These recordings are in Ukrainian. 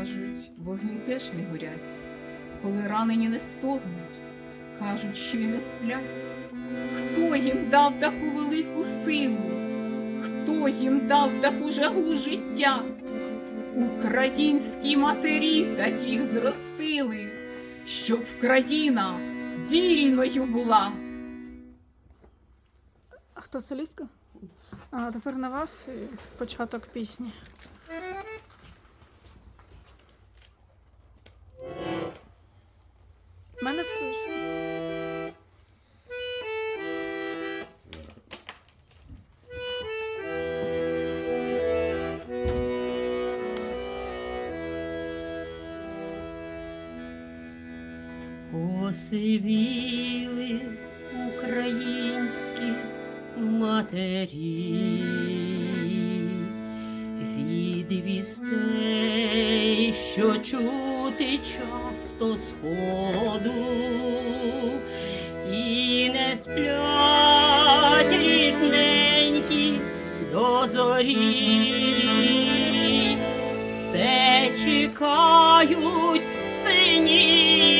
кажуть, вогні теж не горять, коли ранені не стогнуть, кажуть, що й не сплять. Хто їм дав таку велику силу? Хто їм дав таку жагу життя? Українські матері таких зростили, щоб країна вільною була. А хто солістка? А тепер на вас початок пісні. Посивіли українські матері. Від вістей, що чути часто сходу, і не сплять рідненькі до зорі, все чекають синів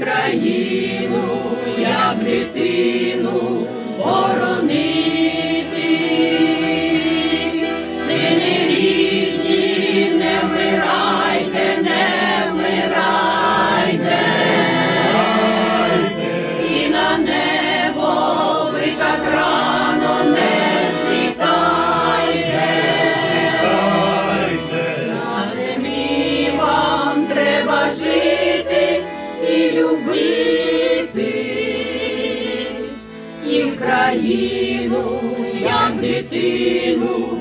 країну, як дитину, і країну, як дитину.